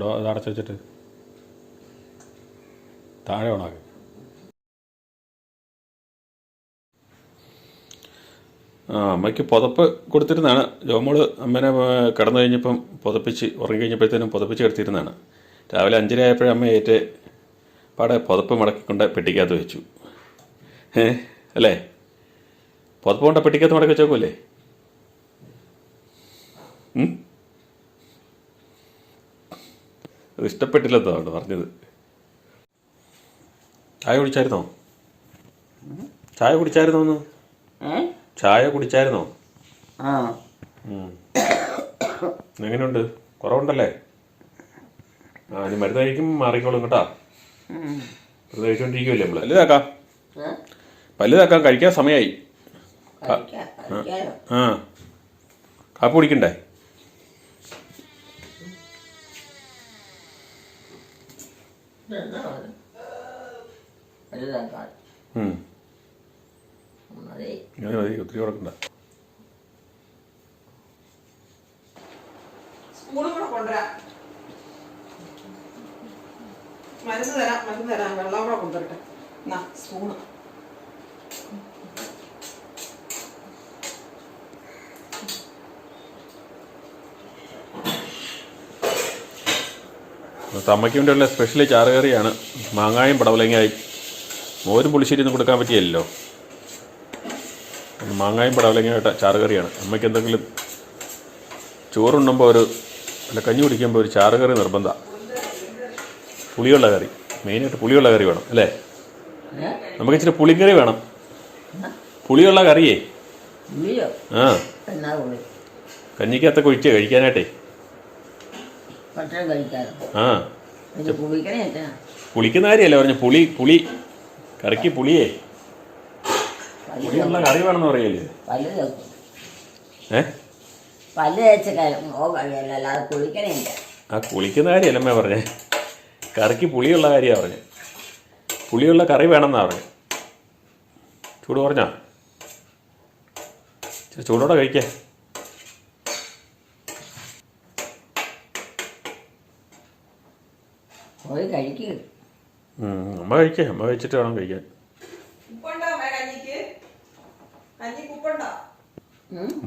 ഡോ അടച്ചു വെച്ചിട്ട്. താഴെ ഓണാക്കി ആ അമ്മയ്ക്ക് പുതപ്പ് കൊടുത്തിരുന്നതാണ്. ജോമോൾ അമ്മേനെ കിടന്നു കഴിഞ്ഞപ്പം പുതപ്പിച്ച് ഉറങ്ങി കഴിഞ്ഞപ്പോഴത്തേനും പുതപ്പിച്ച് എടുത്തിരുന്നതാണ് രാവിലെ അഞ്ചര ആയപ്പോഴും അമ്മ ഏറ്റ് പാടെ പുതപ്പ് മടക്കിക്കൊണ്ട് പെട്ടിക്കകത്ത് വെച്ചു. ഏ അല്ലേ? പുതപ്പ് കൊണ്ട പെട്ടിക്കകത്ത് മടക്കി വെച്ചേക്കുമല്ലേ ഉം? അത് ഇഷ്ടപ്പെട്ടില്ലെന്നാണ് പറഞ്ഞത്. ചായ കുടിച്ചായിരുന്നോ? ചായ കുടിച്ചായിരുന്നോ ഒന്ന് ചായ കുടിച്ചായിരുന്നോ. എങ്ങനെയുണ്ട്? കുറവുണ്ടല്ലേ? ആ ഇനി മരുന്ന് കഴിക്കും മാറിക്കോളും കേട്ടാ. മരുന്ന് കഴിച്ചോണ്ടിരിക്കുമല്ലേ നമ്മൾ പല്ല് തേക്കാം. ഏ? പല്ല് തേക്കാം. കഴിക്കാൻ സമയമായി ആ. കാപ്പി കുടിക്കണ്ടേ? ഉം. മതി ഒത്തിരി കൊടുക്കണ്ട മരുന്ന് തരാം മരുന്ന് തരാം വെള്ളം കൂടെ കൊണ്ടുവരട്ടെ എന്നാ സ്പൂണ് തമ്മയ്ക്ക് വേണ്ടിയുള്ള സ്പെഷ്യൽ ചാറുകറിയാണ്. മാങ്ങായും പടവലങ്ങായും. മോരും പുളിശ്ശേരിയൊന്നും കൊടുക്കാൻ പറ്റിയല്ലോ മാങ്ങായും പടവലങ്ങയായിട്ട് ചാറുകറിയാണ്. അമ്മയ്ക്ക് എന്തെങ്കിലും ചോറുണ്ണുമ്പോൾ ഒരു അല്ല കഞ്ഞി കുടിക്കുമ്പോൾ ഒരു ചാറുകറി നിർബന്ധമാണ് പുളിയുള്ള കറി. മെയിനായിട്ട് പുളിയുള്ള കറി വേണം അല്ലേ? നമുക്ക് ഇച്ചിരി പുളിക്കറി വേണം. പുളിയുള്ള കറിയേ. ആ. കഞ്ഞിക്കകത്തൊക്കെ ഒഴിച്ച് കഴിക്കാനായിട്ടേ. ഭക്ഷണം കഴിക്കാലോ ആ. പുളിക്കുന്ന കാര്യമല്ല പറഞ്ഞു പുളി പുളി കറിക്ക് പുളിയേ. പുളിയുള്ള കറി വേണമെന്ന് പറയല്ലേ? ഏ? ആ കുളിക്കുന്ന കാര്യമല്ല അമ്മ പറഞ്ഞേ. കറിക്ക് പുളിയുള്ള കാര്യമാണ് പറഞ്ഞു. പുളിയുള്ള കറി വേണമെന്നാ പറഞ്ഞു. ചൂട് പറഞ്ഞാ ചൂടോടെ കഴിക്കേ. പോയി കഴിക്കുക അമ്മ കഴിക്കേ അമ്മ കഴിച്ചിട്ട് വേണം കഴിക്കാൻ.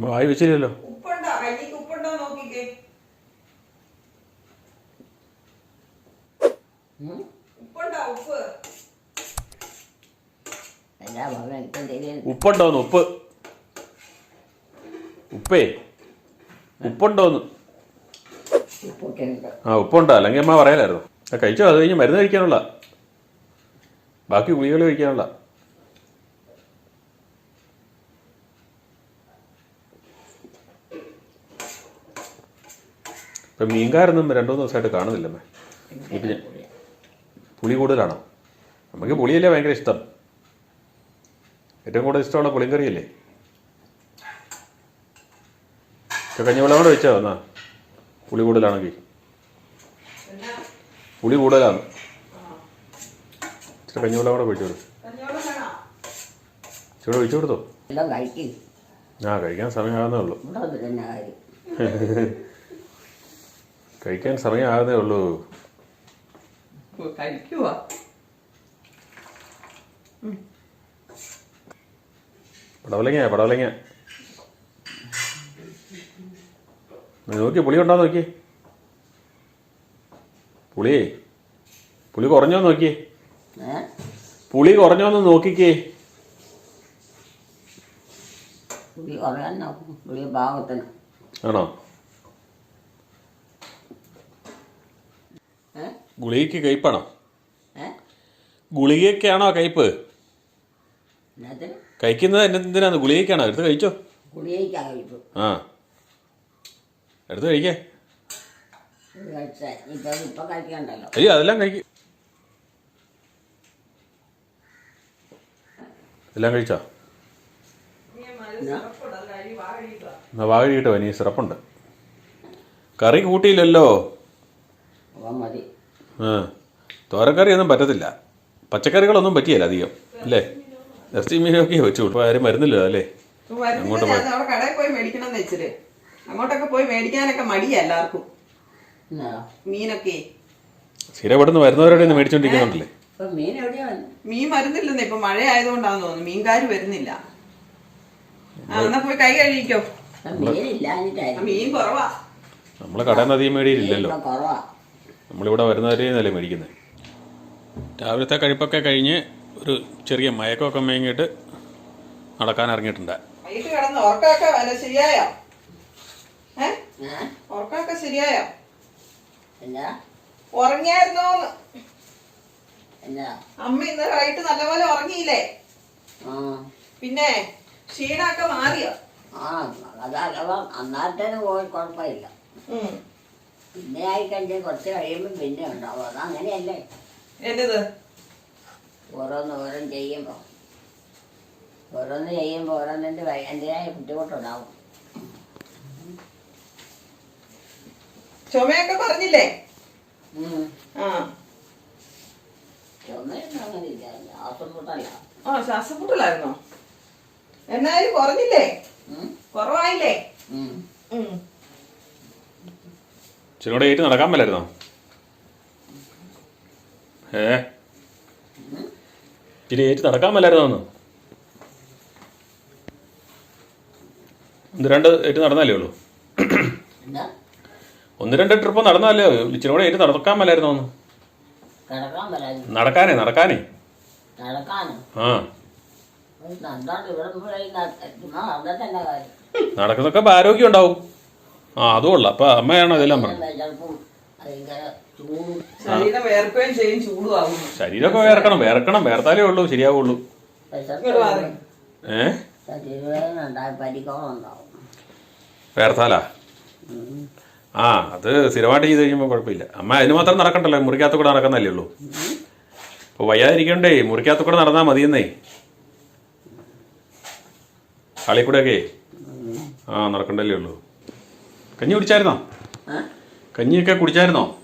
വായി വെച്ചില്ലല്ലോ. ഉപ്പുണ്ടോന്ന് ഉപ്പ്. ഉപ്പേ ഉപ്പുണ്ടോന്ന്. ആ ഉപ്പുണ്ടോ? അല്ലെങ്കിൽ അമ്മ പറയാലായിരുന്നു. കഴിച്ചോ അത് കഴിഞ്ഞ് മരുന്ന് കഴിക്കാനുള്ള. ബാക്കി ഗുളികൾ കഴിക്കാനുള്ള. ഇപ്പം മീൻകാരൊന്നും രണ്ടു മൂന്ന് ദിവസമായിട്ട് കാണുന്നില്ലമ്മേ. ഇപ്പം ഞാൻ പുളി കൂടുതലാണോ? നമുക്ക് പുളിയല്ലേ ഭയങ്കര ഇഷ്ടം. ഏറ്റവും കൂടുതൽ ഇഷ്ടമുള്ള പുളിങ്കറിയല്ലേ? കഞ്ഞിവെള്ളം കൂടെ വെച്ചോ എന്നാ പുളി കൂടുതലാണെങ്കിൽ. പുളി കൂടുതലാണ്. ഇച്ചിരി കഞ്ഞിവെള്ളം കൂടെ പോയിട്ട് വരും ഇച്ചിരി ഒഴിച്ചു കൊടുത്തോ? എല്ലാം കഴിക്കും. ആ കഴിക്കാൻ സമയമാകുന്നേ ഉള്ളൂ. കഴിക്കാൻ സമയമാകുന്നേ ഉള്ളൂ. കഴിക്കുവാ. പടവലങ്ങ പടവലങ്ങ. നോക്കി പുളി ഉണ്ടോ നോക്കി. പുളി. പുളി കുറഞ്ഞോ നോക്കി പുളി കുറഞ്ഞോന്ന് നോക്കിക്കേ. പുളി കുറയാൻ നോക്കും പുളി പാകത്തിന്. ആണോ? ഗുളികയ്ക്ക് കയ്പാണോ? ഗുളികയ്ക്കാണോ കയ്പ്? കഴിക്കുന്നത് എന്തിനാണ്? ഗുളികയ്ക്കാണോ? എടുത്ത് കഴിച്ചോ. ആ. എടുത്ത് കഴിക്കേ ഇത് കഴിച്ചാൽ ഇപ്പം ഇപ്പം കഴിക്കണ്ടല്ലോ അയ്യോ അതെല്ലാം കഴിക്കും. എല്ലാം കഴിച്ചോ? എന്നാ? എന്നാ വാഴ കിട്ടോ? ഇനി സിറപ്പുണ്ട്. കറി കൂട്ടിയില്ലല്ലോ. ആ. തോരക്കറി ഒന്നും പറ്റത്തില്ല. പച്ചക്കറികളൊന്നും പറ്റിയല്ല അധികം അല്ലേ? ഇറച്ചി മീനൊക്കെ വെച്ചു കൊടുക്കും ആരും വരുന്നില്ല അല്ലേ? അങ്ങോട്ട് പോയി. മേടിക്കണം അങ്ങോട്ടൊക്കെ പോയി മേടിക്കാനൊക്കെ മടിയാ എല്ലാവർക്കും. മീനൊക്കെ. സ്ഥിരം ഇവിടെ നിന്ന് വരുന്നവരോട് മേടിച്ചോണ്ടിരിക്കുന്നുണ്ടല്ലേ? ഇപ്പൊ മീൻ എവിടെയാ വന്നു? മീൻ വരുന്നില്ലെന്ന് ഇപ്പൊ മഴ ആയതുകൊണ്ടാന്ന് തോന്നുന്നു. മീൻകാര് വരുന്നില്ല. ആ എന്നാ പോയി കൈ കഴിക്കോ മീനില്ലാഞ്ഞിട്ടായിരുന്നു മീൻ കുറവാ. നമ്മൾ കടയിൽ നിന്ന് അധികം മേടിയില്ലല്ലോ. ഇപ്പൊ കുറവാ. നമ്മളിവിടെ വരുന്നവരെ നില മേടിക്കുന്നത് രാവിലത്തെ കഴിപ്പൊക്കെ കഴിഞ്ഞ് ഒരു ചെറിയ മയക്കമൊക്കെ മേങ്ങിയിട്ട് നടക്കാൻ ഇറങ്ങിയിട്ടുണ്ട്. വൈകിട്ട് കിടന്ന് ഉറക്കമൊക്കെ അല്ല ശരിയായോ? ഏ? ഏ? ഉറക്കമൊക്കെ ശരിയായോ? എന്നാ? ഉറങ്ങിയായിരുന്നോന്ന്. എന്നാ? അമ്മ ഇന്ന് വൈകിട്ട് നല്ലപോലെ ഉറങ്ങിയില്ലേ? ആ. പിന്നെ ക്ഷീണമൊക്കെ മാറിയോ? ആ പോയി കുഴപ്പമില്ല. ഉം. പിന്നെ ആയിക്കഴിഞ്ഞാൽ കുറച്ച് കഴിയുമ്പോൾ പിന്നെ ഉണ്ടാവും. അതങ്ങനെയല്ലേ എന്റേത്? ഓരോന്ന് ഓരോന്ന് ചെയ്യുമ്പോൾ ഓരോന്ന് ചെയ്യുമ്പോൾ ഓരോന്നിന്റെ അതിന്റെതായ ബുദ്ധിമുട്ടുണ്ടാവും? ചുമയൊക്കെ പറഞ്ഞില്ലേ. ആ. ആ ശ്വാസമുട്ടലായിരുന്നോ എന്നാലും കുറഞ്ഞില്ലേ. കുറവായില്ലേ? ഏറ്റ് നടക്കാൻ മേലായിരുന്നോ? ഏ? ഇച്ചിരി ഏറ്റ് നടക്കാൻ ഒന്ന് ഒന്ന് രണ്ട് ഏറ്റ് നടന്നാലേ ഉള്ളൂ. ഒന്ന് രണ്ട് ട്രിപ്പ് നടന്നാലേ ഇച്ചിരി കൂടെ ഏറ്റ് നടക്കാൻ മേലായിരുന്നു ഒന്ന്? നടക്കാനേ നടക്കാനേ. ആ. നടക്കുന്നൊക്കെ ആരോഗ്യം ഉണ്ടാവും. ആ അതും ഉള്ള. അപ്പൊ അമ്മയാണോ ഇതെല്ലാം പറഞ്ഞത്. ശരീരമൊക്കെ വേർക്കണം. വേർക്കണം. വേർത്താലേ ഉള്ളൂ ശരിയാവുള്ളൂ. ഏ? വേർത്താലാ? ആ അത് സ്ഥിരമായിട്ട് ചെയ്ത് കഴിയുമ്പോൾ കുഴപ്പമില്ല. അമ്മ അതിന് മാത്രം നടക്കണ്ടല്ലോ മുറിക്കകത്ത് കൂടെ നടക്കുന്നല്ലേ ഉള്ളൂ. അപ്പോൾ വയ്യാതിരിക്കണ്ടേ മുറിക്കകത്ത് കൂടെ നടന്നാൽ മതിയെന്നേ. കളി കൂടെയൊക്കെ ആ നടക്കണ്ടല്ലേ ഉള്ളൂ. കഞ്ഞി കുടിച്ചായിരുന്നോ? കഞ്ഞിയൊക്കെ കുടിച്ചായിരുന്നോ.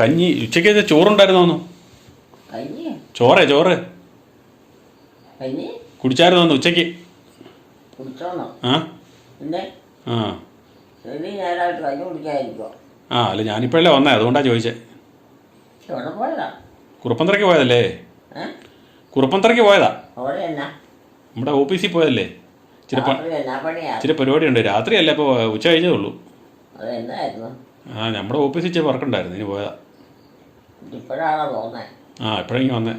കഞ്ഞി ഉച്ചയ്ക്ക് ചോറുണ്ടായിരുന്നോന്നു ചോറേ ചോറ്. കുടിച്ചായിരുന്നോന്ന് ഉച്ചയ്ക്ക്? ആ? ആ. ശരി നേരമായിട്ട് കഞ്ഞി കുടിക്കാതിരിക്കോ ആ അല്ല ഞാനിപ്പോഴല്ലേ വന്നേ. അതുകൊണ്ടാണ് ചോദിച്ചത് എവിടെ പോയതാ? കുറുപ്പന്തറയ്ക്ക് പോയതല്ലേ? ഏ? കുറുപ്പന്തറയ്ക്ക് പോയതാ? അവിടെ എന്നാ? നമ്മുടെ ഓഫീസിൽ പോയതല്ലേ? ഇച്ചിരി പ- രാത്രി എന്നാ പണിയാ ഇച്ചിരി പരിപാടിയുണ്ട്. രാത്രിയല്ല ഇപ്പോൾ ഉച്ച കഴിഞ്ഞതേ ഉള്ളൂ. അത് എന്നായിരുന്നു? ആ നമ്മുടെ ഓഫീസിൽ ഇച്ചിരി വർക്കുണ്ടായിരുന്നു. ഇനി പോയതാ. ഇപ്പോഴാണോ പോകുന്നത് ആ എപ്പോഴെങ്കിലും വന്നേ.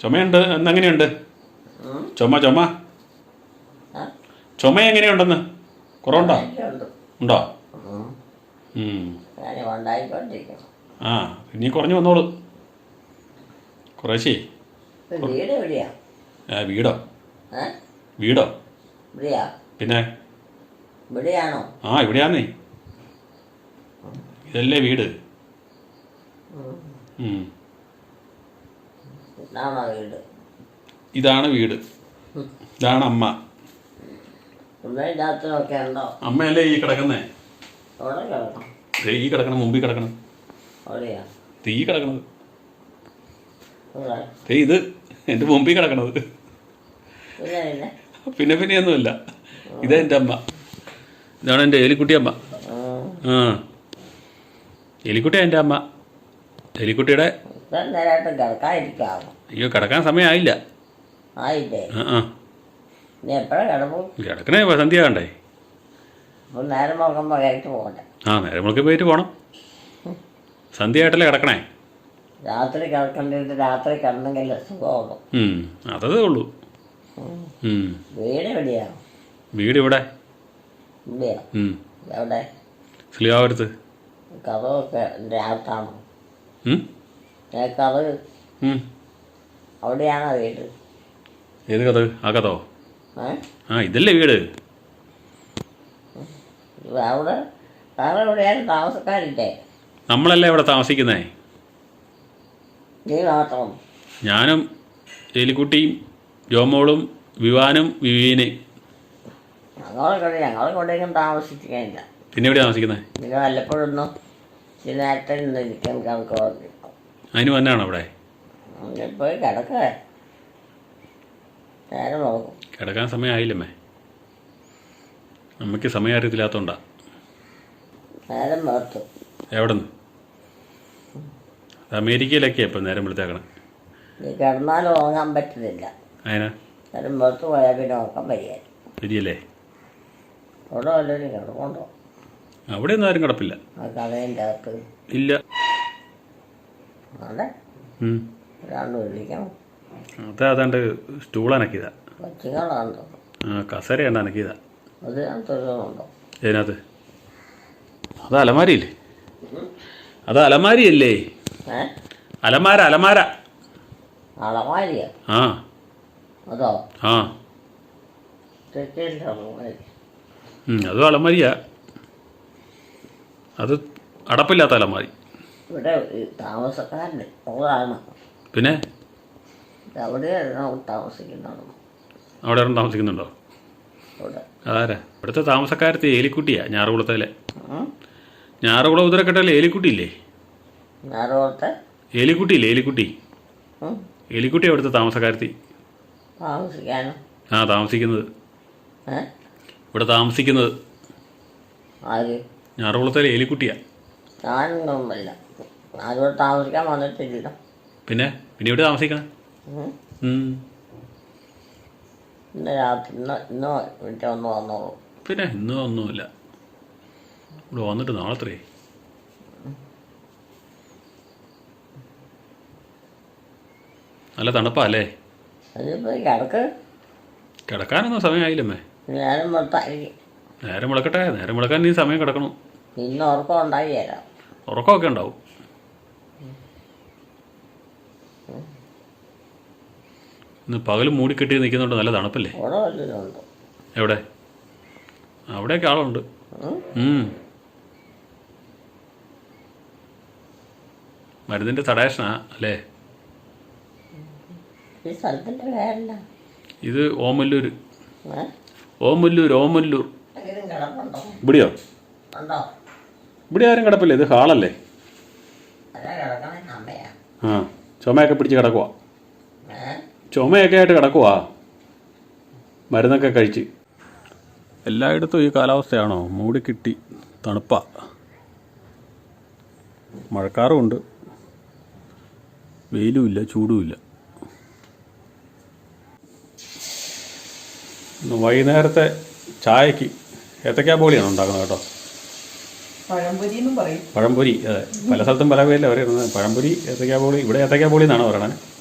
ചുമയുണ്ട്? എന്നെങ്ങനെയുണ്ട് ചുമ ചുമ? ചുമ എങ്ങനെയുണ്ടെന്ന്? കുറവുണ്ടോ ഉണ്ടോ? ആ ഇനി കുറഞ്ഞു വന്നോളൂ. കുറേശ്ശേ. വീട് ആ വീടോ? പിന്നെ? ആ ഇവിടെയാന്നേ. ഇതല്ലേ വീട്. ഇതാണ് വീട്? ഇതാണ് അമ്മ. അമ്മയല്ലേ ഈ കിടക്കുന്നേ? ഈ കിടക്കണം മുമ്പിൽ കിടക്കണം. തീ കിടക്കണത്. ഇത് എന്റെ മുമ്പിൽ കിടക്കണത്. പിന്നെ പിന്നെ? ഒന്നുമില്ല ഇതാ എന്റെ അമ്മ. ഇതാണ് എന്റെ എലിക്കുട്ടി അമ്മ. ആ. എലിക്കുട്ടിയാ എന്റെ അമ്മ. എലിക്കുട്ടിയുടെ അയ്യോ കിടക്കാൻ സമയമായില്ല. ആയില്ലേ? ആ ആ. ഇനി എപ്പോഴാണ് കിടപ്പും കിടക്കണേ സന്ധ്യ കണ്ടേ അപ്പോൾ നേരം നോക്കുമ്പോൾ കഴിച്ചു പോകട്ടെ ആ നേരെ നമുക്ക് പോയിട്ട് പോകണം സന്ധ്യയായിട്ടല്ലേ കിടക്കണേ? രാത്രി കിടക്കേണ്ടത് രാത്രി കിടന്നെങ്കിൽ സുഖമുള്ളൂ അതതേ ഉള്ളൂ. വീട് എവിടെയാ? വീട് ഇവിടെ. എവിടെ? സ്ലിയാവരത്ത് കഥവൊക്കെ ഏ കഥ. അവിടെയാണോ വീട്? ഏത് കഥ? ആ കഥോ? ആ ഇതല്ലേ വീട്? ഇത് അവിടെ വേറെ എവിടെയാണ് താമസക്കാരില്ലേ? നമ്മളല്ലേ ഇവിടെ താമസിക്കുന്നേ? നീ മാത്രം. ഞാനും എലിക്കുട്ടിയും ജോമോളും വിവാനും വിവീന്. ഞങ്ങളെ ഞങ്ങളെ പിന്നെ എവിടെ താമസിക്കുന്നത് പിന്നെ വല്ലപ്പോഴൊന്നും ചില നേരത്തെ ഇരിക്കാൻ പറഞ്ഞു അതിന് വന്നാണോ അവിടെ? അങ്ങനെ പോയി കിടക്ക നേരം നോക്കും കിടക്കാൻ സമയമായില്ലമ്മേ. അമ്മയ്ക്ക് സമയം അറിയത്തില്ലാത്തോണ്ടാ നേരം വെറുത്തു എവിടെ നിന്ന് അമേരിക്കയിലൊക്കെയാണ് ഇപ്പം നേരം വിളിച്ചേക്കണം കിടന്നാലും ഉറങ്ങാൻ പറ്റുന്നില്ല. അതിനാ? നേരം വെറുത്ത് പോയാൽ പിന്നെ ഉറക്കം വരികയായി ശരിയല്ലേ? അവിടെ വല്ലവരും അവിടെ ഒന്നും ആരും കിടപ്പില്ല. ആ കടയിന്റെ അകത്ത്. ഇല്ല. അതെ? ഉം. ഒരാണ്ട് വിളിക്കണം. അത് അതാണ്ട് ആ കസരയാണ് അനക്കിയതാ അതിനകത്തൊരുണ്ടോ ഇതിനകത്ത് അത് അലമാരിയില്ലേ? അത് അലമാരിയല്ലേ? അലമാര അലമാര. ആ. അതോ? ആ. അത് അലമാരിയാ. അത് അടപ്പില്ലാത്ത അലമാരി. ഇവിടെ താമസക്കാരൻ പിന്നെ? എവിടെയാണ് താമസിക്കുന്നത്. അവിടെ ആരും താമസിക്കുന്നുണ്ടോ? അതാരാ ഇവിടുത്തെ താമസക്കാരത്തെ ഏലിക്കുട്ടിയാ ഞാറുകുളത്തേലെ. ഞാറുകുളം ഞാറുകുളം ഏലിക്കുട്ടി ഇല്ലേ ഏലിക്കുട്ടി? ഏലിക്കുട്ടിയില്ലേ ഏലിക്കുട്ടി? എലിക്കുട്ടി അവിടുത്തെ താമസക്കാരത്തി ആ താമസിക്കുന്നത്. ഇവിടെ താമസിക്കുന്നത് ഞാറുകുളത്തിലെ ആരോട് താമസിക്കാൻ വന്നിട്ടില്ല പിന്നെ? പിന്നെ ഇവിടെ താമസിക്കണം. ഇന്ന് രാത്രി ഇന്ന് ഇന്ന് വീട്ടിൽ ഒന്ന് വന്നോളൂ. പിന്നെ ഇന്നും ഒന്നുമില്ല ഇവിടെ വന്നിട്ട് നാളത്രേ നല്ല തണുപ്പാ അല്ലേ? അതിനിപ്പോൾ കിടക്ക്. കിടക്കാനൊന്നും സമയമായില്ലമ്മേ നേരം മുളക്കട്ടെ നേരം മുളക്കാൻ നേരം വിളക്കാൻ നീ സമയം കിടക്കണം. ഇന്ന് ഉറക്കം ഉണ്ടായി തരാം ഉറക്കമൊക്കെ ഉണ്ടാവും. ഇന്ന് പകൽ മൂടിക്കെട്ടി നിൽക്കുന്നുണ്ട് നല്ല തണുപ്പല്ലേ? എവിടെ? അവിടെയൊക്കെ ആളുണ്ട്. മരുന്നിന്റെ തടേഷനാ അല്ലേ? ഇത് ഓമല്ലൂർ. ഓമല്ലൂർ ഓമല്ലൂർ ഇവിടെയോ? ഇവിടെ ആരും കിടപ്പില്ല ഇത് ഹാളല്ലേ? ആ ചുമയൊക്കെ പിടിച്ച് കിടക്കുവാ. ചുമയൊക്കെ ആയിട്ട് കിടക്കുവാ. മരുന്നൊക്കെ കഴിച്ച്. എല്ലായിടത്തും ഈ കാലാവസ്ഥയാണോ? മൂടി മൂടിക്കിട്ടി തണുപ്പാ. മഴക്കാറുമുണ്ട്. വെയിലുമില്ല ചൂടുമില്ല. ഇന്ന് വൈകുന്നേരത്തെ ചായക്ക് ഏത്തക്കാ ബോളിയാണ് ഉണ്ടാക്കുന്നത് കേട്ടോ? പഴംപൊരി എന്നും പറയും. പഴംപൊരി അതെ. പല സ്ഥലത്തും പല പേരിലാണ് പറയുന്നത്. പഴംപൊരി ഏത്തക്കാ ബോളി ഇവിടെ ഏത്തക്കാ ബോളി എന്നാണ് പറയണത്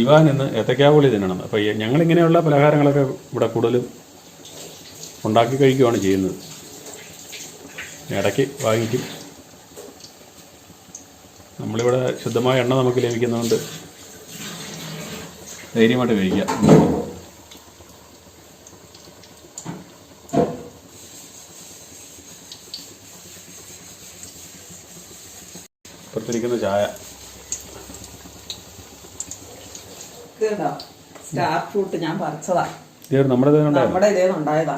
ഇവാൻ ഇന്ന് ഏത്തക്കാ തന്നെയാണ് തിന്നണം. അപ്പോൾ ഞങ്ങളിങ്ങനെയുള്ള പലഹാരങ്ങളൊക്കെ ഇവിടെ കൂടുതലും ഉണ്ടാക്കി കഴിക്കുകയാണ് ചെയ്യുന്നത്. ഇടയ്ക്ക് വാങ്ങിക്കും. നമ്മളിവിടെ ശുദ്ധമായ എണ്ണ നമുക്ക് ലഭിക്കുന്നതുകൊണ്ട് ധൈര്യമായിട്ട് കഴിക്കാം ഇപ്പുറത്തിരിക്കുന്ന ചായ കേട്ടോ സ്റ്റാർ ഫ്രൂട്ട് ഞാൻ പറിച്ചതാ. നമ്മുടെ ഇതേന്ന് ഉണ്ടായതാ?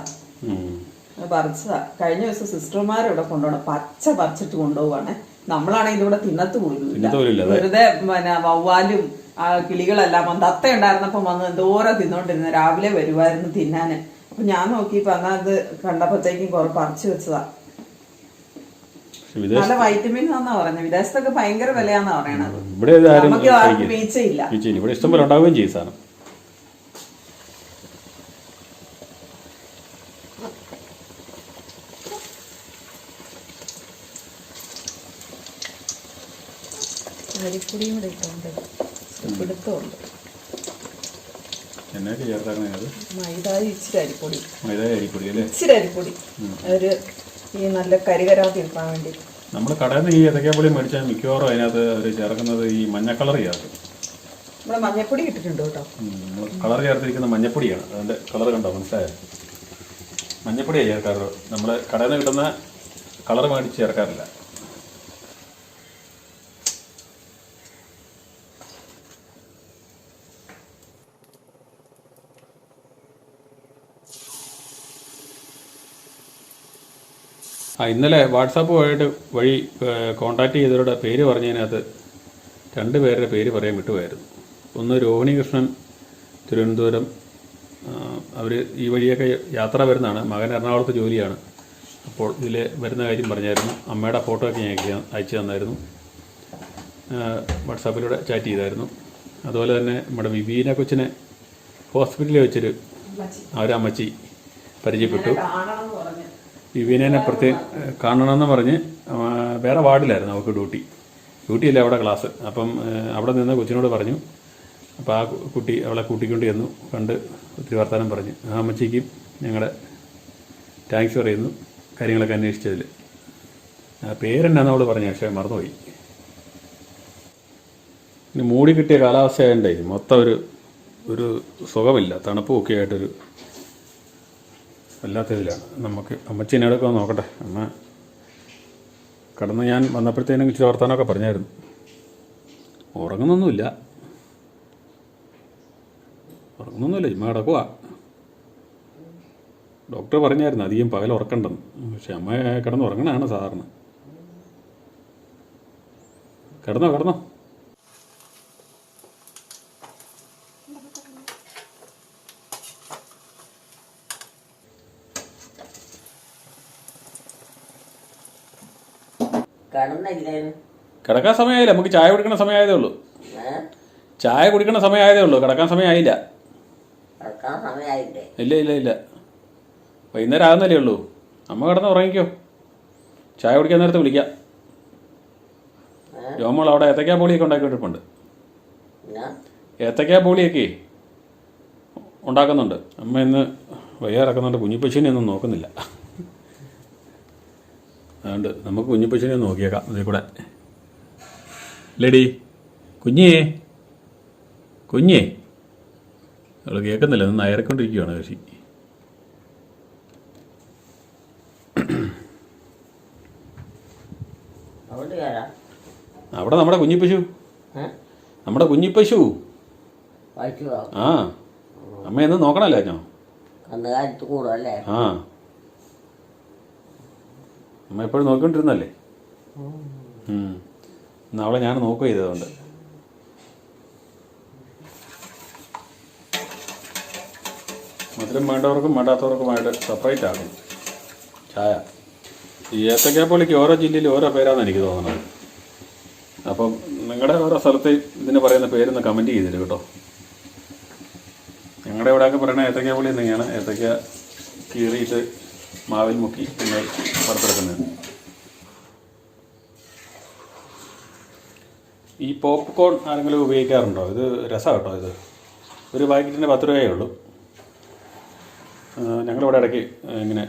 പറിച്ചതാ. കഴിഞ്ഞ ദിവസം സിസ്റ്റർമാർ ഇവിടെ കൊണ്ടുപോകണം. പച്ച പറിച്ചിട്ട് കൊണ്ടുപോവാണ് നമ്മളാണെങ്കിൽ ഇതിവിടെ തിന്നത്ത് പോലും അതെ. വെറുതെ പിന്നെ വവ്വാലും കിളികളെല്ലാം വന്ന് അത്ത ഉണ്ടായിരുന്നപ്പോ വന്ന് എന്തോരം തിന്നോണ്ടിരുന്നു. രാവിലെ വരുമായിരുന്നു തിന്നാന്. അപ്പൊ ഞാൻ നോക്കിയപ്പോ എന്നാ അത് കണ്ടപ്പോഴത്തേക്കും കുറെ പറിച്ചു വെച്ചതാ. നല്ല വൈറ്റമിൻ ആന്നാ പറഞ്ഞത് വിദേശത്തൊക്കെ ഭയങ്കര വിലയാന്നാ പറയണത്. ഇവിടെ നമുക്ക് വീഴ്ചയില്ല. ഇവിടെ ഇഷ്ടംപോലെ ഉണ്ടാവുകയും ചെയ്യും സാധനം. അരിപ്പൊടിയും കൂടെ ഇട്ടുണ്ട്. പിടുത്തമുണ്ട്. മൈദ ഇച്ചിരി അരിപ്പൊടി. മൈദ അരിപ്പൊടി അല്ലേ? ഇച്ചിരി അരിപ്പൊടി. ഒരു ഈ നല്ല കരികരാതി എടുക്കാൻ വേണ്ടി. നമ്മൾ കടയിൽ നിന്ന് ഈ ഏത്തക്കാപ്പൊടി മേടിച്ചാൽ മിക്കവാറും അതിനകത്ത് അവർ ചേർക്കുന്നത് ഈ മഞ്ഞ കളർ ചേർക്കും ഇവിടെ മഞ്ഞപ്പൊടി ഇട്ടിട്ടുണ്ട് കേട്ടോ. നമ്മൾ കളർ ചേർത്തിരിക്കുന്ന മഞ്ഞപ്പൊടിയാണ്. അതിന്റെ കളർ കണ്ടോ? മനസ്സിലായോ? മഞ്ഞപ്പൊടിയാണ് ചേർക്കാറുള്ളത് നമ്മൾ കടയിൽ നിന്ന് കിട്ടുന്ന കളർ മേടിച്ച് ചേർക്കാറില്ല. ആ ഇന്നലെ വാട്സാപ്പ് വഴിയിട്ട് വഴി കോൺടാക്റ്റ് ചെയ്തവരുടെ പേര് പറഞ്ഞതിനകത്ത് രണ്ട് പേരുടെ പേര് പറയാൻ വിട്ടുപോയായിരുന്നു. ഒന്ന് രോഹിണി കൃഷ്ണൻ തിരുവനന്തപുരം അവർ ഈ വഴിയൊക്കെ യാത്ര വരുന്നതാണ്. മകൻ എറണാകുളത്ത് ജോലിയാണ്. അപ്പോൾ ഇതിൽ വരുന്ന കാര്യം പറഞ്ഞായിരുന്നു. അമ്മയുടെ ഫോട്ടോ ഒക്കെ ഞാൻ അയച്ചു- തന്നായിരുന്നു. വാട്സാപ്പിലൂടെ ചാറ്റ് ചെയ്തായിരുന്നു. അതുപോലെ തന്നെ നമ്മുടെ വിബീന കൊച്ചിനെ ഹോസ്പിറ്റലിൽ വെച്ചൊരു അമ്മച്ചി. പരിചയപ്പെട്ടു. എന്ന് പറഞ്ഞു പ്രത്യേകം കാണണമെന്ന് പറഞ്ഞ് വേറെ വാർഡിലായിരുന്നു അവൾക്ക് ഡ്യൂട്ടി. ഡ്യൂട്ടിയില്ല അവിടെ ക്ലാസ്. അപ്പം അവിടെ നിന്ന് കൊച്ചിനോട് പറഞ്ഞു അപ്പോൾ ആ കുട്ടി അവളെ കൂട്ടിക്കൊണ്ട് ചെന്നു കണ്ട് ഒത്തിരി വർത്തമാനം പറഞ്ഞു. ആ അമ്മച്ചിക്കും ഞങ്ങളുടെ താങ്ക്സ് പറയുന്നു കാര്യങ്ങളൊക്കെ അന്വേഷിച്ചതിൽ. ആ പേരെന്നാന്ന് അവൾ പറഞ്ഞു പക്ഷേ മറന്നുപോയി. പിന്നെ മൂടി കിട്ടിയ കാലാവസ്ഥയായതുകൊണ്ടേ മൊത്തം ഒരു ഒരു സുഖമില്ല തണുപ്പും ഒക്കെ ആയിട്ടൊരു വല്ലാത്ത ഇതിലാണ് നമുക്ക് അമ്മച്ചീനെ എടുക്കുക നോക്കട്ടെ. അമ്മ കടന്ന് ഞാൻ വന്നപ്പോഴത്തേനും ഇച്ചിരി വർത്താനമൊക്കെ പറഞ്ഞായിരുന്നു. ഉറങ്ങുന്നൊന്നുമില്ല. ഉറങ്ങുന്നൊന്നുമില്ല. ഇമ്മ കിടക്കുക ഡോക്ടർ പറഞ്ഞായിരുന്നു അധികം പകൽ ഉറക്കണ്ടെന്ന്. പക്ഷെ അമ്മ കിടന്ന് സാധാരണ. കിടന്നോ കിടന്നോ. കിടക്കാൻ സമയമായില്ല. നമുക്ക് ചായ കുടിക്കണ സമയമായതേ ഉള്ളൂ. ചായ കുടിക്കണ സമയമായതേ ഉള്ളൂ. കിടക്കാൻ സമയമായില്ല. കിടക്കാൻ സമയമായില്ലേ? ഇല്ല ഇല്ല ഇല്ല. വൈകുന്നേരം ആകുന്നല്ലേ ഉള്ളൂ. അമ്മ കിടന്ന് ഉറങ്ങിക്കോ. ചായ കുടിക്കാൻ നേരത്തെ വിളിക്കാം. രോമോൾ അവിടെ ഏത്തക്കാ പോളിയൊക്കെ ഉണ്ടാക്കിയിട്ടിരിപ്പുണ്ട് പിന്നെ? ഏത്തക്കാ പോളിയൊക്കെ ഉണ്ടാക്കുന്നുണ്ട്. അമ്മ ഇന്ന് വയ്യാറക്കുന്നുണ്ട് കുഞ്ഞിപ്പശുവിനെ ഒന്നും നോക്കുന്നില്ല. അതുകൊണ്ട് നമുക്ക് കുഞ്ഞിപ്പശുവിനെ നോക്കിയേക്കാം ഇതിൽ കൂടെ. ലേഡി കുഞ്ഞേ കുഞ്ഞേ അവൾ കേൾക്കുന്നില്ല ഒന്ന് നയറിക്കൊണ്ടിരിക്കുകയാണ് കൃഷി. അവിടെ നമ്മുടെ കുഞ്ഞിപ്പശു. നമ്മുടെ കുഞ്ഞിപ്പശു. ആ അമ്മ എന്ന് നോക്കണല്ലേ കൂടുമല്ലേ ആ. അമ്മ എപ്പോഴും നോക്കിക്കൊണ്ടിരുന്നല്ലേ? അവളെ ഞാൻ നോക്കുക ചെയ്തതുകൊണ്ട്. മധുരം വേണ്ടവർക്കും വേണ്ടാത്തവർക്കുമായിട്ട് സെപ്പറേറ്റ് ആക്കും. ചായ. ഈ ഏത്തക്കാപ്പള്ളിക്ക് ഓരോ ജില്ലയിൽ ഓരോ പേരാണെന്ന് എനിക്ക് തോന്നുന്നത്. അപ്പം നിങ്ങളുടെ ഓരോ സ്ഥലത്ത് ഇതിന് പറയുന്ന പേരൊന്ന് കമന്റ് ചെയ്തിട്ട് കേട്ടോ. ഞങ്ങളുടെ ഇവിടെയൊക്കെ പറയണ ഏത്തക്കാപ്പൊളി എന്നിങ്ങനെയാണ് ഏത്തക്ക കീറിയിട്ട് മാവിൽ മുക്കി പിന്നെ വറുത്തെടുക്കുന്നത് ഈ പോപ്കോൺ ആരെങ്കിലും ഉപയോഗിക്കാറുണ്ടോ? ഇത് രസമാണ് കേട്ടോ ഇത്. ഒരു പാക്കറ്റിന്റെ പത്ത് രൂപയേ ഉള്ളൂ. ഞങ്ങളിവിടെ ഇടയ്ക്ക് ഇങ്ങനെ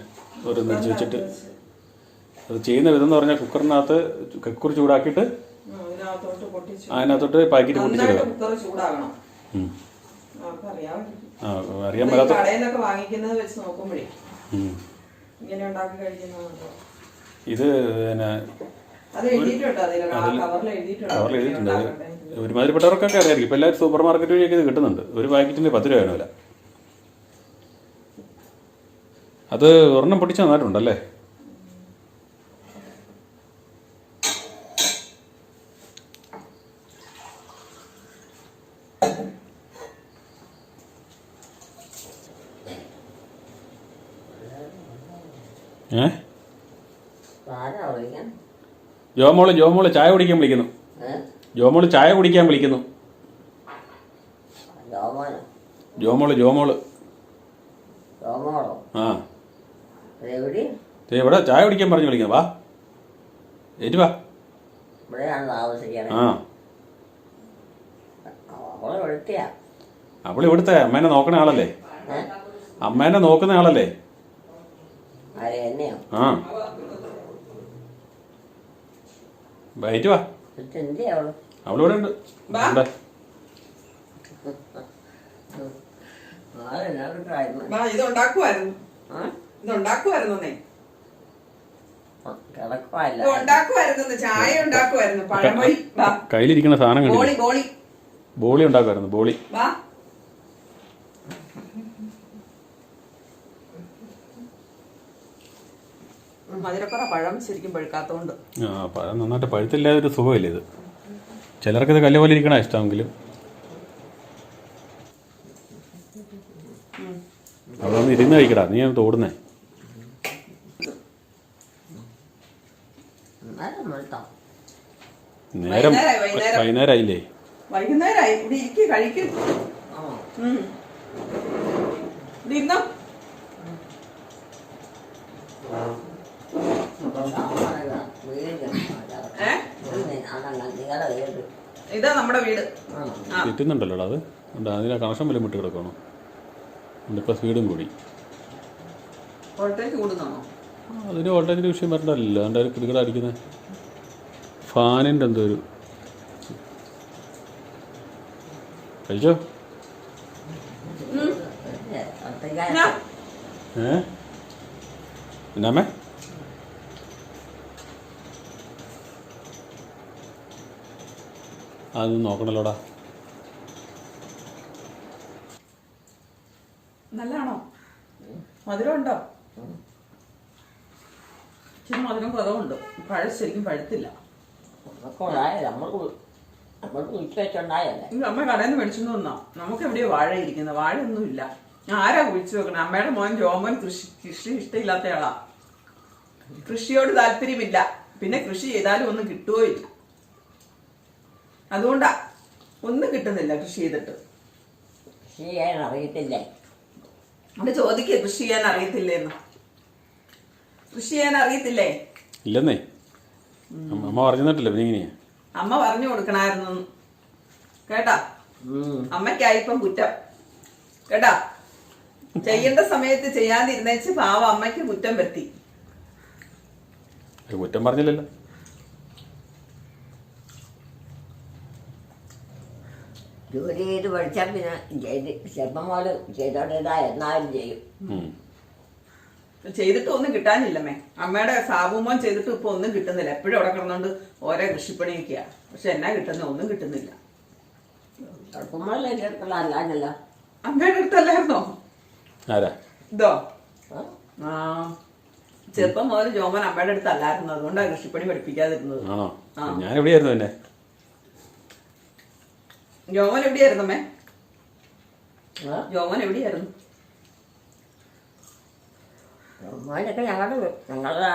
ഒരു നെച്ച് വെച്ചിട്ട് അത് ചെയ്യുന്ന വിധം എന്ന് പറഞ്ഞാൽ കുക്കറിനകത്ത് കുക്കർ ചൂടാക്കിയിട്ട് അതിനകത്തോട്ട് പാക്കറ്റ് പൊട്ടിച്ചിടുക ആ അറിയാൻ മേലാത്ത കടയിൽ വാങ്ങിക്കുന്നത് വെച്ച് നോക്കുമ്പോഴേ. ഇങ്ങനെ ഉണ്ടാക്കി കഴിക്കുന്നതുണ്ടോ ഇത് പിന്നെ കവറിൽ എഴുതിയിട്ടുണ്ട് ഒരുമാതിരിപ്പെട്ടവർക്കൊക്കെ അറിയായിരിക്കും. ഇപ്പം എല്ലാവരും സൂപ്പർ മാർക്കറ്റ് വഴിയൊക്കെ ഇത് കിട്ടുന്നുണ്ട്. ഒരു പാക്കറ്റിന് പത്ത് രൂപയാണ് വില അത് ഒരെണ്ണം പൊട്ടിച്ച് നന്നായിട്ടുണ്ടല്ലേ ഏ ആരാ വിളിക്കാൻ ജോമോൾ ജോമോൾ ചായ കുടിക്കാൻ വിളിക്കുന്നു. ജോമോൾ ചായ കുടിക്കാൻ വിളിക്കുന്നു. ജോമോൾ. ജോമോൾ ആ. എവിടെ? ഇവിടെ ചായ കുടിക്കാൻ പറഞ്ഞു വിളിക്കുന്നു. വാ. ഏറ്റു വാ. ആ. അവൾ ഇവിടുത്തെ അമ്മേനെ നോക്കണ ആളല്ലേ? അമ്മേനെ നോക്കുന്ന ആളല്ലേ? ആ. വൈറ്റ് വാ. അവൾ അവളിവിടെ ഉണ്ട് ഉണ്ട്. കയ്യിലിരിക്കുന്ന സാധനം ബോളി ഉണ്ടാക്കുമായിരുന്നു ബോളി വാ മധുരപ്പുറ പഴം ശരിക്കും പഴുക്കാത്തതുകൊണ്ട് ആ പഴം നന്നായിട്ട് പഴുത്തില്ലാതെ ഒരു സുഖമില്ല ഇത്. ചിലർക്ക് ഇത് കല്ല് പോലെ ഇരിക്കണ ഇഷ്ടമെങ്കിലും. അവിടെ ഒന്ന് ഇരുന്ന് കഴിക്കടാ നീ തോടുന്നേ. എന്നാലും നേരം വൈകുന്നേരം. വൈകുന്നേരമായില്ലേ വൈകുന്നേരമായി ഇവിടെ ഇരിക്കും കഴിക്കും. ഇവിടെ ഇരുന്നോ? ഇതാ നമ്മുടെ വീട്. അത്? ഉണ്ട് അതിനെ കണക്ഷൻ വല്ലതും വിട്ട് കിടക്കണോ ഇപ്പോൾ സ്പീഡും കൂടി. വോൾട്ടേജ് അതിന് വോൾട്ടേജിന്റെ വിഷയം വരണ്ടല്ലോ അതിന്റെ ഒരു കിടുകിട അടിക്കുന്നത് ഫാനിന്റെ എന്തോ ഒരു കഴിച്ചോ. ഏ? എന്നാമേ അതൊന്നും നോക്കണല്ലോടാ. നല്ലാണോ മധുരം ഉണ്ടോ ഇച്ചിരി മധുരം കുറവുണ്ട്. പഴ ശരിക്കും പഴുത്തില്ല. ഇത് അമ്മ കടയിൽ നിന്ന് മേടിച്ചു വന്നാ. നമുക്ക് എവിടെയോ വാഴ ഇരിക്കുന്നത് വാഴയൊന്നുമില്ല. ആരാ കുഴിച്ചു വെക്കണം? അമ്മയുടെ മോൻ ജോമോൻ കൃഷി കൃഷി ഇഷ്ടമില്ലാത്തയാളാ. കൃഷിയോട് താല്പര്യമില്ല. പിന്നെ കൃഷി ചെയ്താലും ഒന്നും കിട്ടുകയോ ഇല്ല. അതുകൊണ്ടാ ഒന്നും കിട്ടുന്നില്ല കൃഷി ചെയ്തിട്ട്. കൃഷി ചെയ്യാൻ അറിയത്തില്ലേ? അവിടെ ചോദിക്കുക കൃഷി ചെയ്യാൻ അറിയത്തില്ലേന്ന്. കൃഷി ചെയ്യാൻ അറിയത്തില്ലേ? ഇല്ലെന്നേ. അമ്മ പറഞ്ഞു തന്നിട്ടില്ല പിന്നെ ഇങ്ങനെയാ? അമ്മ പറഞ്ഞു കൊടുക്കണായിരുന്നു. കേട്ടാ? അമ്മയ്ക്കായി ഇപ്പം കുറ്റം. കേട്ടാ? ചെയ്യേണ്ട സമയത്ത് ചെയ്യാതിരുന്നേച്ച് പാവ അമ്മയ്ക്ക് കുറ്റം പറ്റി കുറ്റം പറഞ്ഞില്ലല്ലോ. ജോലി ചെയ്ത് പഠിച്ചാൽ പിന്നെ ചെയ്ത് ചെറുപ്പം മോൾ ചെയ്തോണ്ടിരുന്നാ എന്നാലും ചെയ്യും. ചെയ്തിട്ട് ഒന്നും കിട്ടാനില്ലമ്മേ അമ്മയുടെ സാബുമോൻ ചെയ്തിട്ട് ഇപ്പൊ ഒന്നും കിട്ടുന്നില്ല. എപ്പോഴും അവിടെ കിടന്നോണ്ട് ഓരോ കൃഷിപ്പണിയൊക്കെയാ. പക്ഷെ എന്നാ കിട്ടുന്ന ഒന്നും കിട്ടുന്നില്ല. ചെറുപ്പം പോലെ എന്റെ അടുത്തുള്ള അല്ലാണ്ടല്ലോ. അമ്മയുടെ അടുത്തല്ലായിരുന്നോ? ആരാ? ഇതോ? ആ? ആ. ചെറുപ്പം മുതൽ ജോമൻ അമ്മയുടെ അടുത്തല്ലായിരുന്നു. അതുകൊണ്ടാണ് കൃഷിപ്പണി പഠിപ്പിക്കാതിരുന്നത്. ആണോ? ആ. ഞാൻ എവിടെയായിരുന്നു എന്നെ? ജോമൻ എവിടെയായിരുന്നു അമ്മേ? ജോമൻ എവിടെയായിരുന്നു? ഞങ്ങളുടെ ഞങ്ങളുടെ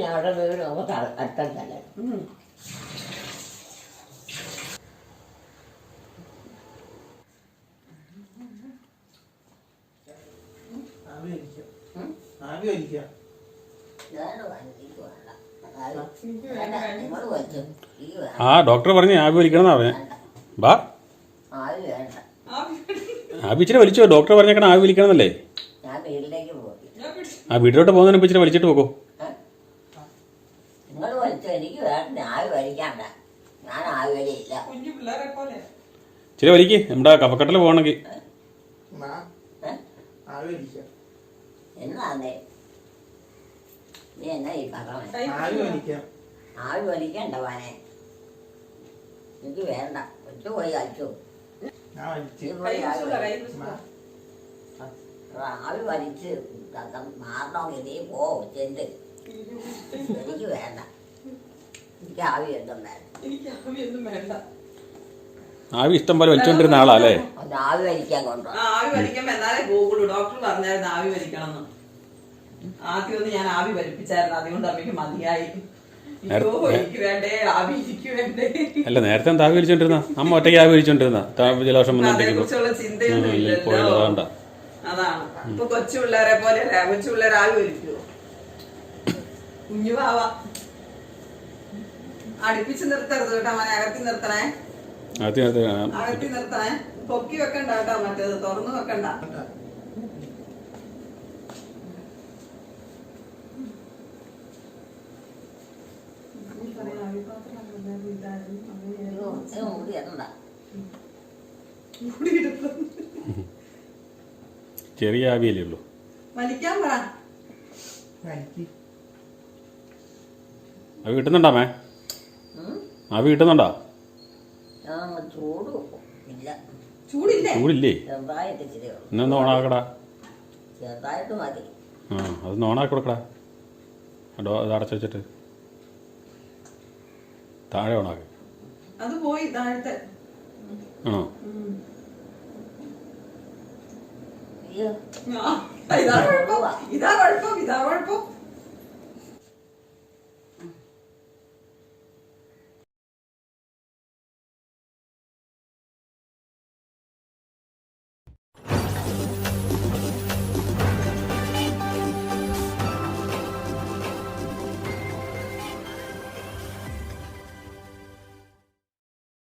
ഞങ്ങളുടെ വീട് നമുക്ക് അടുത്തല്ല. ആവി ആവി നിങ്ങൾ വെച്ചു ഈ വേണ്ട ആ ഡോക്ടർ പറഞ്ഞു ആവി വലിക്കണം എന്നാ പറഞ്ഞേ. ബാ. ആവി ഇച്ചിരി വലിച്ചോ ഡോക്ടർ പറഞ്ഞേക്കണം ആവി വലിക്കണം എന്നല്ലേ ആ വീട്ടിലോട്ട് പോകുന്നതിന് ഇപ്പൊ ഇച്ചിരി വലിച്ചിട്ട് പോകൂ ഇച്ചിരി വലിക്ക്. നമ്മുടെ കഫക്കെട്ടിൽ പോകണമെങ്കിൽ. എന്നാ ഈ പറഞ്ഞേ ആവി വലിക്കാം ആവി വലിക്കണ്ട വാനെ എനിക്ക് വേണ്ട. ഒറ്റ പോയി കഴിച്ചു പോയി ആവി ആവി വലിച്ച്. മാറണമെങ്കിൽ നീ പോ ചെന്ത് എനിക്ക് വേണ്ട. എനിക്ക് ആവി എന്തും വേണ്ട. എനിക്ക് ആവിയൊന്നും വേണ്ട. ആവി ഇഷ്ടം പോലെ വലിച്ചോണ്ടിരുന്ന ആളാ അല്ലേ? ആവി വലിക്കാൻ കൊണ്ടോ ആവി വലിക്കുമ്പോ എന്നാലേ പോകുള്ളൂ ഡോക്ടർ പറഞ്ഞായിരുന്നു ആവി വലിക്കണമെന്ന്. ആദ്യം ഒന്ന് ഞാൻ ആവി വലിപ്പിച്ചായിരുന്നു. അതുകൊണ്ട് അമ്മയ്ക്ക് മതിയായി. അല്ല നേരത്തെ താവി വലിച്ചോണ്ടിരുന്ന അമ്മ ഒറ്റയ്ക്ക് ആവി വലിച്ചോണ്ടിരുന്ന താവി ഇല്ലല്ലോ. പോയത് അതാണ്. ഇപ്പൊ കൊച്ചു പിള്ളേരെ പോലെ അല്ലേ? കൊച്ചു പിള്ളേരെ ആവി വലിക്കുവോ കുഞ്ഞു പാവ അടുപ്പിച്ച് നിർത്തരുത് കേട്ടോ മോനെ അകത്തി നിർത്തണേ. അകത്തി നിർത്തണേ. പൊക്കി വെക്കണ്ട കേട്ടോ മറ്റേത് തുറന്നു വെക്കണ്ട മുടി എന്താ ചെറിയ ആവിയല്ലേ ഉള്ളൂ. വലിക്കാൻ പറ. അവ കിട്ടുന്നുണ്ടാ മേ? അവ കിട്ടുന്നുണ്ടാ? ഞാൻ ചൂട് ഇല്ല ചൂടില്ലേ. ഇന്നൊന്ന് ഓണാക്കടാ. മതി. ആ അത് ഓണാക്കി കൊടുക്കടാ. അടച്ചു വെച്ചിട്ട്. താഴെ ഓണാക്കി അത് പോയി താഴത്തെ. ആ ഇതാ കുഴപ്പം. ഇതാ കുഴപ്പം. ഇതാ കുഴപ്പം.